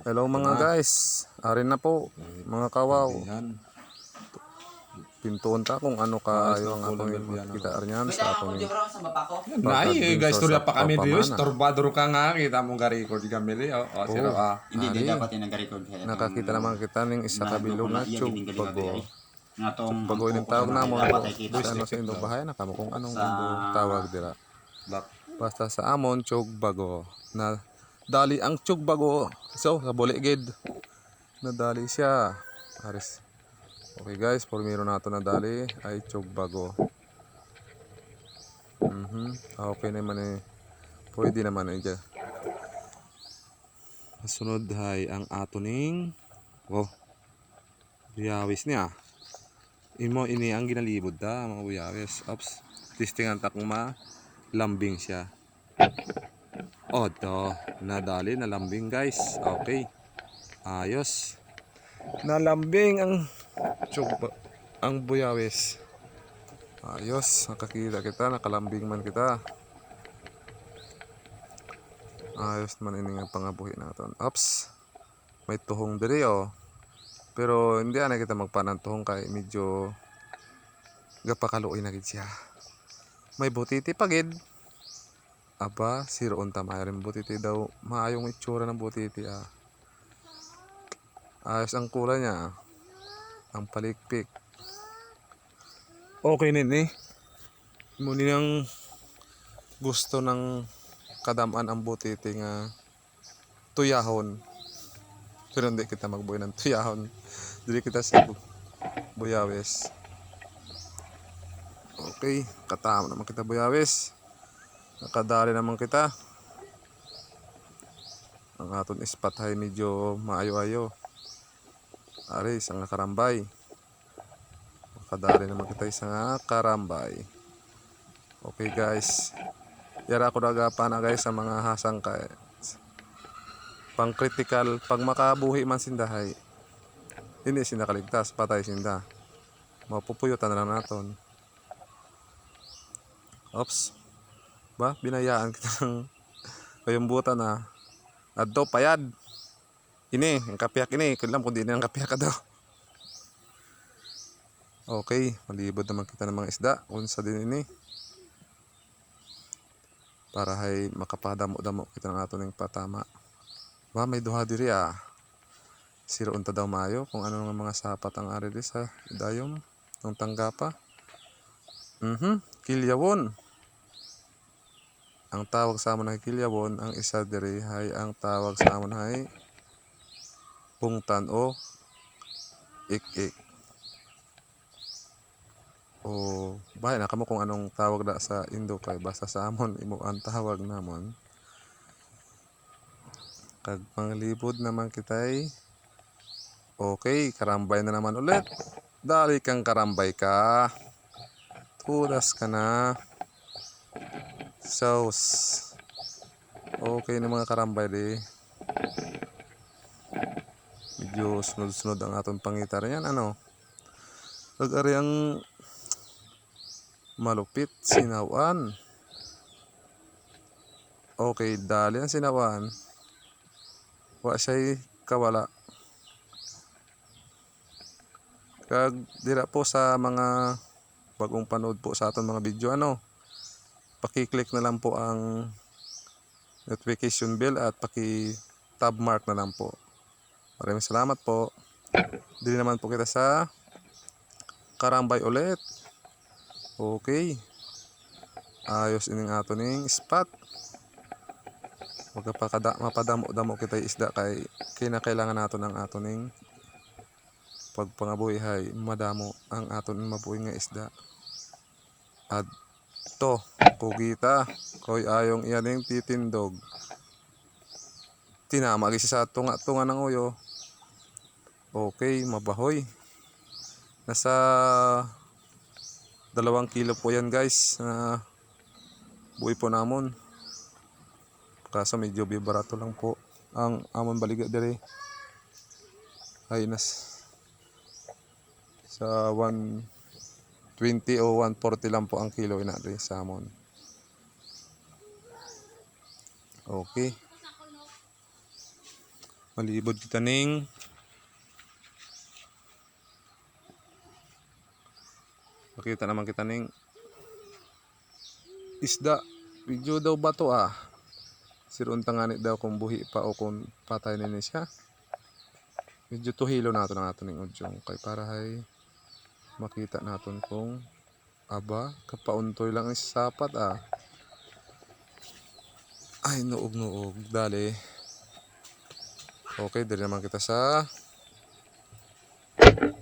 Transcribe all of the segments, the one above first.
Hello mga guys. Arin na po. Mga kawaw. Pintuon ta kung ano ka ayo ang atong kita arnyan sa atong Nay, eh, guys, turya pa kami Pagpamana. Dios. Torbador ka nga. Kita mo gari record kami li. O, o, sino ah. Hindi Ari. din dapat yung kaya. nakakita naman kita ning isa ka bilog na chug bago. Nga tong Bago yung tawag na mo. Sa ano sa indong bahay na kamo kung anong tawag dira. Basta sa amon chug bago na dali ang chug bago. So sa buligid nadali siya. Aris. Okay guys, formiro nato na dali ay chug bago. Mhm. Okay naman eh. Pwede naman eh dyan. Sunod ay ang atoning Wow. Buyawis niya. Imo ini ang ginalibod da mga buyawis. Ops. Testingan ta kung ma lambing siya. Odo, nadali na lambing guys. Okay. Ayos. Nalambing ang chugba, ang buyawis. Ayos, nakakita kita, nakalambing man kita. Ayos man ini nga pangabuhi naton. Ops. May tuhong diri oh. Pero hindi na kita magpanan tuhong kay medyo gapakaluoy na siya. May butiti pagid. Aba, siroon ta mayroon butiti daw. Maayong itsura ng butiti ah. Ayos ang kulay niya. ah. Ang palikpik. Okay nini. Muni ang gusto ng kadamaan ang butiti nga tuyahon. Pero hindi kita magbuhay ng tuyahon. Dili kita sa bu- buyawis. Okay, katama naman kita buyawis. Nakadali naman kita. Ang aton ispat ay medyo maayo-ayo. Ari, isang karambay. Nakadali naman kita isang karambay. Okay guys. Yara ako nagapan na guys sa mga hasang kay pang critical pag makabuhi man sindahay hindi sinda kaligtas patay sinda mapupuyutan na naton ops ba? Binayaan kita ng kayumbutan na adto payad. Ini ang kapiyak ini. Kulang kung di na ang kapiyak ka daw. Okay malibod naman kita ng mga isda. Unsa din ini. Para hay makapadamo-damo kita ng ato ng patama. Ba may duha diri ah. Siro unta daw mayo kung ano nga mga sapat ang ari sa dayom. Ng tanggapa. Mhm, kilyawon. Ang tawag sa amon ay kilyawon, ang isa diri hay ang tawag sa amon ay pungtan o ik-ik. O bahay na kamo kung anong tawag da sa Indo kay basta sa amon imo ang tawag namon. Kag panglibod naman kitay Okay, karambay na naman ulit. Dali kang karambay ka. Tulas ka na. Sauce. Okay na mga karambay di. Medyo sunod-sunod ang atong pangitar yan. Ano? Pag-ari ang malupit, sinawan. Okay, dali ang sinawan. Wa siya'y kawala. Kag dira po sa mga bagong panood po sa aton mga video ano. Paki-click na lang po ang notification bell at paki tab mark na lang po. Maraming salamat po. Dili naman po kita sa karambay ulit. Okay. Ayos ining ato ning spot. Huwag ka pa kada, mapadamo-damo kita isda kay kinakailangan nato ng ato ning pagpangabuhi hay madamo ang aton mabuhi nga isda at to kugita koy ayong iyaning titindog. Tinama gisi sa tunga tunga ng uyo. Okay mabahoy. Nasa dalawang kilo po yan guys na buhay po namon. Kaso medyo bibarato lang po ang amon baliga dire ay nas sa 120 o 140 lang po ang kilo ina rin salmon. Okay. malibod kita ning. Makita naman kita ning. Isda video daw ba to ah? Sirun tanganit daw kung buhi pa o kung patay na ni siya. Medyo tuhilo na nato ning udyong kay para hay makita naton kung aba kapauntoy lang ni sapat ah. Ay nuog nuog dali. Okay dali naman kita sa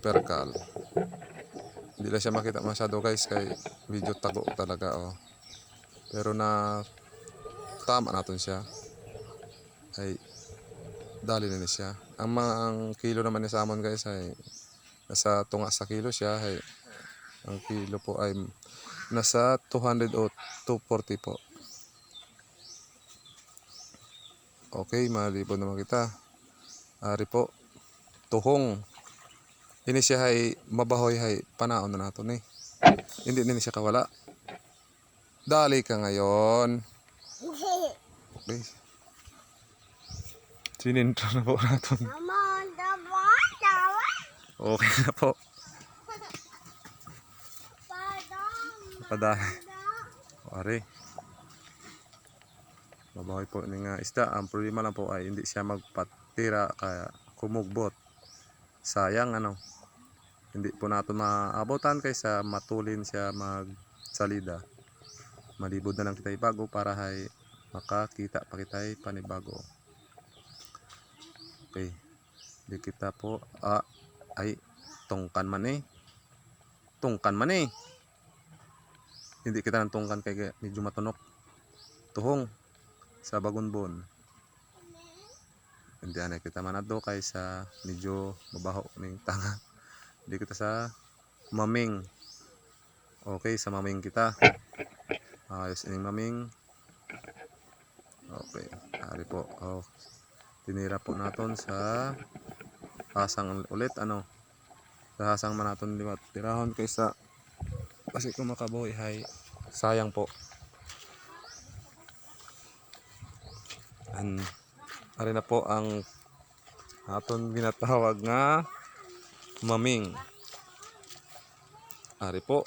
perkal. Hindi lang siya makita masyado guys kay video tago talaga oh. Pero na tama natin siya. Ay dali na ni siya. Ang ang kilo naman ni Samon guys ay nasa tunga sa kilo siya ay ang kilo po ay nasa 200 o 240 po. Okay malibon naman kita. Ari po tuhong. Ini siya ay mabahoy ay panaon na nato ni. Hindi din siya kawala. Dali ka ngayon. Okay sinintro na po natin okay na po padali Pare. Mabahoy po ni nga isda. Ang problema lang po ay hindi siya magpatira kaya kumugbot. Sayang ano. Hindi po nato maabotan kaysa matulin siya magsalida. Malibod na lang kita ibago para hay makakita pa kita panibago. Okay. Di kita po ah, ay tungkan man eh. Tungkan man eh. Hindi kita ng tungkan kay medyo matunok. Tuhong. Sa bagunbon hindi ana kita manado kay sa medyo mabaho ning tanga. Hindi kita sa maming. Okay sa maming kita. Ayos ining maming. Okay ari po. Oh tinira po naton sa hasang ulit ano? Sa hasang man naton liwat tirahon kaysa kasi kung makabuhi hay sayang po. An ari na po ang aton ginatawag nga maming. Ari po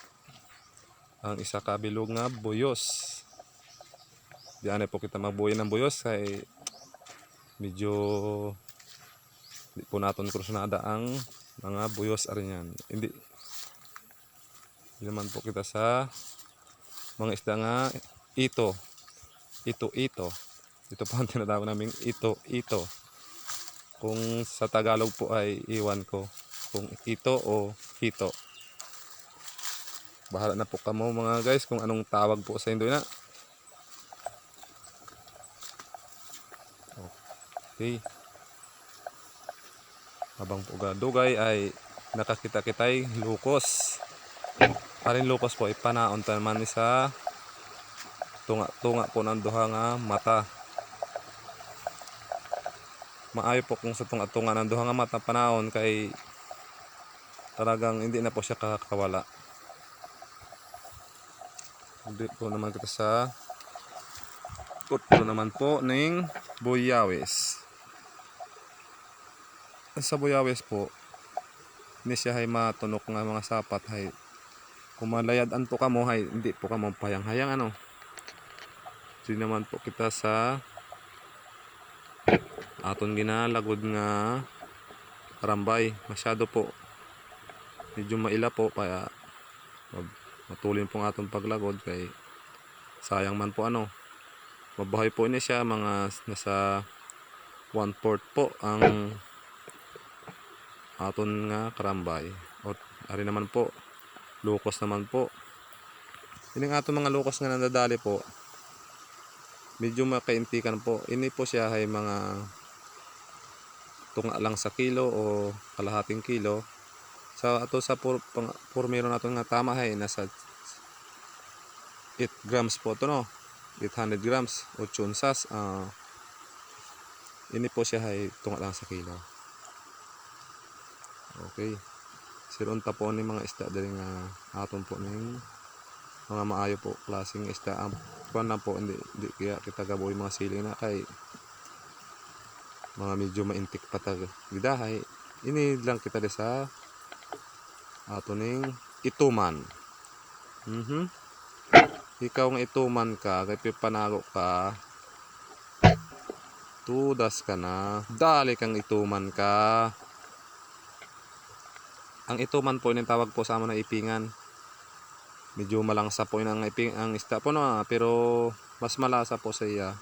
ang isa kabilog nga buyos. Diyan po kita mabuhay ng buyos kay medyo di po naton krusnada ang mga buyos ari yan hindi hindi naman po kita sa mga isda nga ito. Ito, ito. Ito po ang tinatawag namin ito, ito. Kung sa Tagalog po ay iwan ko. Kung ito o hito. Bahala na po kamo mga guys kung anong tawag po sa Indoy na. Okay. Habang po dugay ay nakakita-kitay lukos. Parin lukos po ipanaon naman ni sa tunga-tunga po ng duha nga mata. Maayo po kung sa tunga-tunga ng duha nga mata panaon kay talagang hindi na po siya kakawala. Hindi po naman kita sa tutlo naman po ning buyawis. Sa buyawis po, ni siya hay matunok nga mga sapat hay kung malayad anto ka mo hay hindi po ka mo payang-hayang ano. Di naman po kita sa aton ginalagod nga rambay. Masyado po. Medyo maila po kaya matulin po nga atong paglagod kay sayang man po ano. Mabahay po ini siya mga nasa one fourth po ang aton nga karambay. O ari naman po. Lukos naman po. Ini nga aton mga lukos nga nandadali po. Medyo makaintikan po. Ini po siya ay mga tunga lang sa kilo o kalahating kilo. Sa ato sa pur, pang, purmero naton nga tama hay nasa 8 grams po to no? 800 grams 8 unsas ah ini po siya ay tunga lang sa kilo Okay. Sirunta po ni mga isda dali nga aton po ning mga maayo po klaseng isda. Ang kuan na po hindi, hindi kaya kita gaboy mga sili na kay mga medyo maintik patag gidahay. Ini lang kita di sa ato ning ituman. Mhm. Ikaw nga ituman ka kay pipanago ka. Tudas ka na. Dali kang ituman ka ang ituman po yung tawag po sa amon na ipingan. Medyo malangsa po yun ang iping ang isda po no ah, pero mas malasa po sa iya